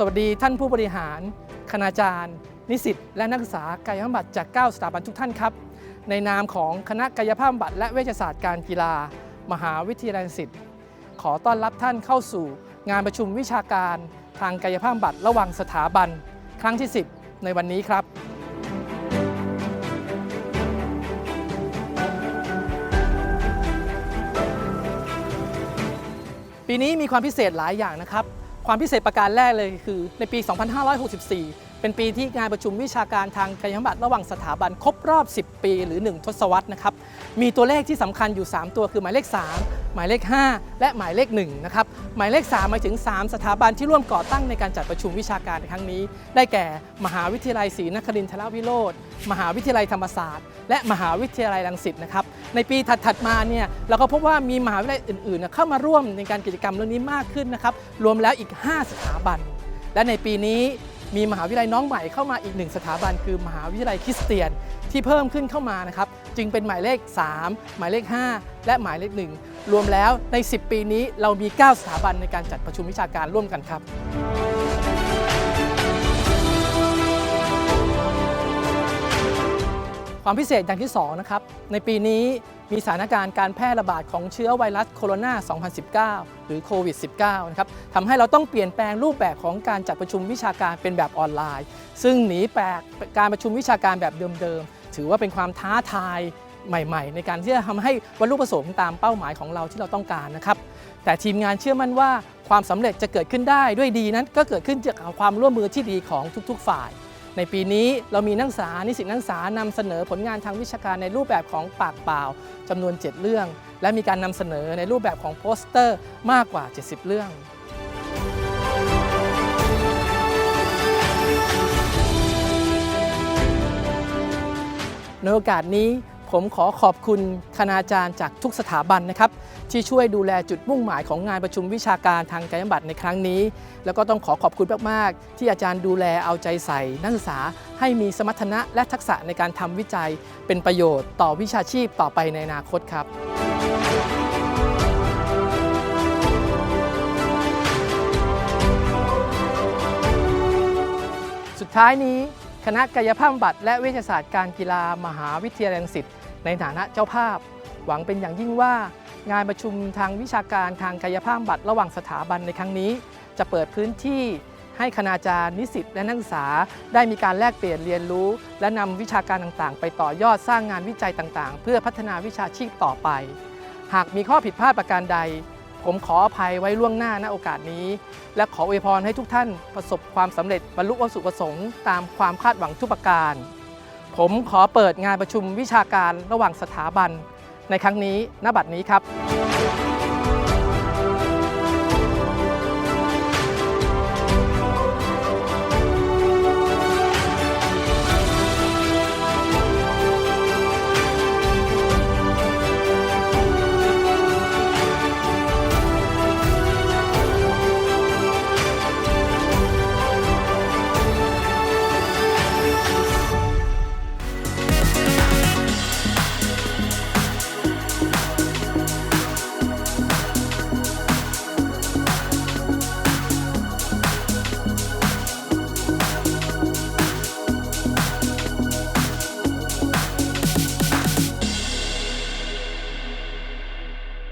สวัสดีท่านผู้บริหาร คณาจารย์ นิสิต และนักศึกษากายภาพบำบัดจาก 9 สถาบันทุกท่านครับ ในนามของคณะกายภาพบำบัดและเวชศาสตร์การกีฬา มหาวิทยาลัยรังสิตขอต้อนรับท่านเข้าสู่ งานประชุมวิชาการ ทางกายภาพบำบัดระหว่างสถาบัน ครั้งที่ 10 ในวันนี้ครับปีนี้มีความพิเศษหลายอย่างนะครับ ความพิเศษประการแรกเลยคือ ในปี 2564 เป็นปีที่งานประชุมวิชาการทางกายภาพบำบัดระหว่างสถาบันครบรอบ 10 ปี หรือ 1 ทศวรรษนะครับ มีตัวเลขที่สำคัญอยู่ 3 ตัวคือหมายเลข 3 หมายเลข 5 และหมายเลข1นะครับหมายเลข 3 หมายถึง 3 สถาบันที่ร่วมก่อตั้งในการจัดประชุมวิชาการในครั้งนี้ ได้แก่ มหาวิทยาลัยศรีนครินทรวิโรธมหาวิทยาลัยธรรมศาสตร์ และมหาวิทยาลัยรังสิตนะครับในปีถัดๆมาเนี่ยเราก็พบว่ามีมหาวิทยาลัยอื่นๆเนี่ยเข้ามาร่วมในการกิจกรรมเรื่องนี้มากขึ้นนะครับรวมแล้วอีก 5 สถาบัน และในปีนี้มีมหาวิทยาลัยน้องใหม่เข้ามาอีกหนึ่งสถาบัน คือมหาวิทยาลัยคริสเตียนที่เพิ่มขึ้นเข้ามานะครับจึงเป็นหมายเลข 3 หมายเลข 5 และหมายเลข1รวมแล้วใน 10 ปีนี้เรามี 9 สถาบันในการจัดประชุมวิชาการร่วมกันครับความพิเศษอย่างที่2นะครับในปีนี้มีสถานการณ์การแพร่ระบาดของเชื้อไวรัสโคโรนา 2019 หรือโควิด -19 นะครับทำให้เราต้องเปลี่ยนแปลงรูปแบบของการจัดประชุมวิชาการเป็นแบบออนไลน์ ซึ่งหนีแปลกการประชุมวิชาการแบบเดิมๆ ถือว่าเป็นความท้าทาย ใหม่ๆ ในการที่จะทำให้บรรลุประสงค์ตามเป้าหมายของเราที่เราต้องการนะครับ แต่ทีมงานเชื่อมั่นว่าความสำเร็จจะเกิดขึ้นได้ด้วยดีนั้น ก็เกิดขึ้นจากความร่วมมือที่ดีของทุก ๆ ฝ่าย ในปีนี้เรามีนักศึกษานิสิตนักศึกษานำเสนอผลงานทางวิชาการในรูปแบบของปากเปล่าจำนวน 7 เรื่อง และมีการนำเสนอในรูปแบบของโปสเตอร์มากกว่า 70 เรื่องในโอกาสนี้ ผมขอขอบคุณคณาจารย์จากทุกสถาบันนะครับ ที่ช่วยดูแลจุดมุ่งหมายของงานประชุมวิชาการทางกายภาพบำบัดในครั้งนี้ แล้วก็ต้องขอขอบคุณมาก ๆ ที่อาจารย์ดูแลเอาใจใส่ นักศึกษาให้มีสมรรถนะและทักษะในการทำวิจัยเป็นประโยชน์ต่อวิชาชีพต่อไปในอนาคตครับสุดท้ายนี้ คณะกายภาพบำบัดและเวชศาสตร์การกีฬามหาวิทยาลัยรังสิต ในฐานะเจ้าภาพ หวังเป็นอย่างยิ่งว่างานประชุมทางวิชาการทางกายภาพบำบัดระหว่างสถาบันในครั้งนี้ จะเปิดพื้นที่ให้คณาจารย์นิสิตและนักศึกษา ได้มีการแลกเปลี่ยนเรียนรู้ และนำวิชาการต่างๆ ไปต่อยอดสร้างงานวิจัยต่างๆ เพื่อพัฒนาวิชาชีพต่อไป หากมีข้อผิดพลาดประการใด ผมขออภัยไว้ล่วงหน้าณโอกาสนี้ และขออวยพรให้ทุกท่านประสบความสำเร็จบรรลุวัตถุประสงค์ตามความคาดหวังทุกประการ ผมขอเปิดงานประชุมวิชาการระหว่างสถาบันในครั้งนี้ณบัดนี้ครับ